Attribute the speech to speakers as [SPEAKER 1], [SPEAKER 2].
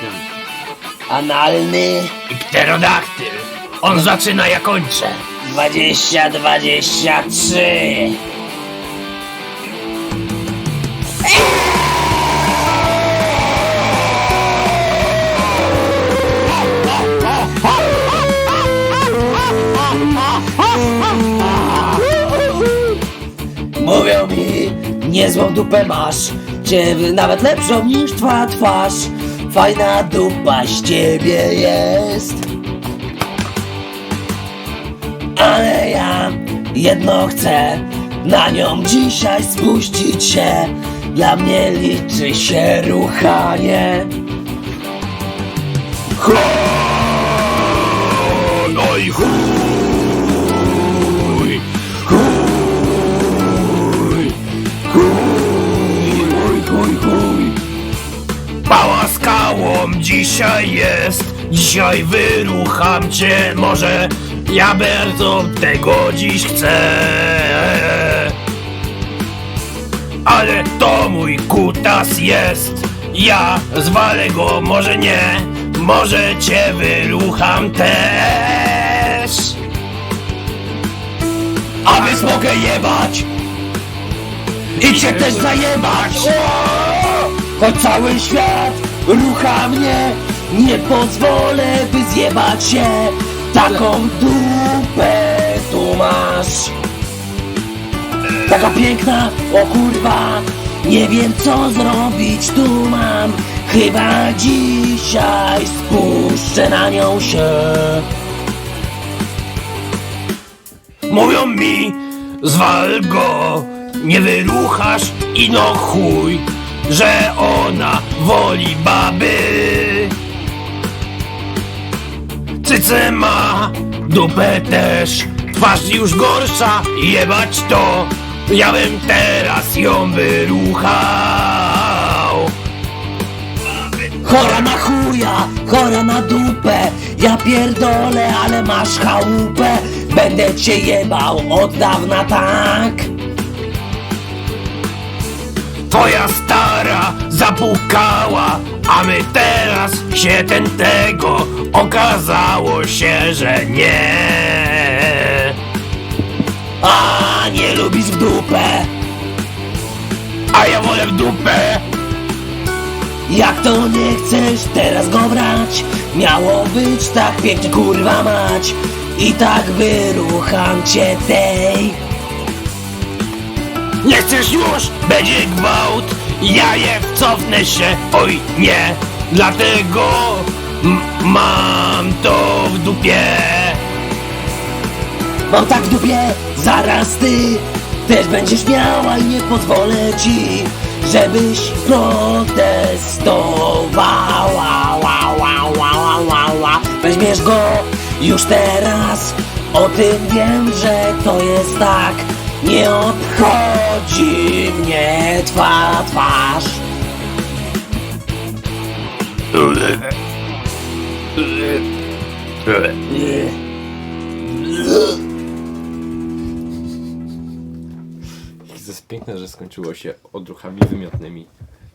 [SPEAKER 1] skorpion.
[SPEAKER 2] Analny
[SPEAKER 3] I pterodaktyl. On zaczyna, ja kończę.
[SPEAKER 2] 2023. Mówią mi, niezłą dupę masz, czy nawet lepszą niż twa twarz. Fajna dupa z ciebie jest. Ale ja jedno chcę, na nią dzisiaj spuścić się. Dla mnie liczy się ruchanie.
[SPEAKER 3] No i chuj.
[SPEAKER 2] Chuj, chuj, chuj.
[SPEAKER 3] Skałą dzisiaj jest. Dzisiaj wyrucham cię. Może ja bardzo tego dziś chcę. Ale to mój kutas jest. Ja zwalę go, może nie. Może cię wyrucham też.
[SPEAKER 2] A więc mogę jebać i cię też zajebać. Choć cały świat rucha mnie, nie pozwolę by zjebać się. Taką dupę tu masz. Taka piękna, o kurwa, nie wiem co zrobić tu mam. Chyba dzisiaj spuszczę na nią się.
[SPEAKER 3] Mówią mi, zwal go, nie wyruchasz i no chuj, że ona woli baby. Cyce ma, dupę też, twarz już gorsza, jebać to, ja bym teraz ją wyruchał.
[SPEAKER 2] Chora na chuja, chora na dupę Ja pierdolę, ale masz chałupę Będę cię jebał od dawna tak
[SPEAKER 3] Twoja stara zapukała, a my teraz się ten tego okazało się, że nie.
[SPEAKER 2] A nie lubisz w dupę
[SPEAKER 3] A ja wolę w dupę.
[SPEAKER 2] Jak to nie chcesz teraz go brać Miało być tak pięknie kurwa mać I tak wyrucham cię tej
[SPEAKER 3] Nie chcesz już? Będzie gwałt. Ja je wcofnę się. Oj nie, dlatego mam to w dupie.
[SPEAKER 2] Mam tak w dupie, zaraz ty Też będziesz miała i nie pozwolę ci Żebyś protestowała ła, ła, ła, ła, ła. Weźmiesz go już teraz O tym wiem, że to jest tak Nie obchodzi mnie twa twarz
[SPEAKER 1] To jest piękne, że skończyło się odruchami wymiotnymi.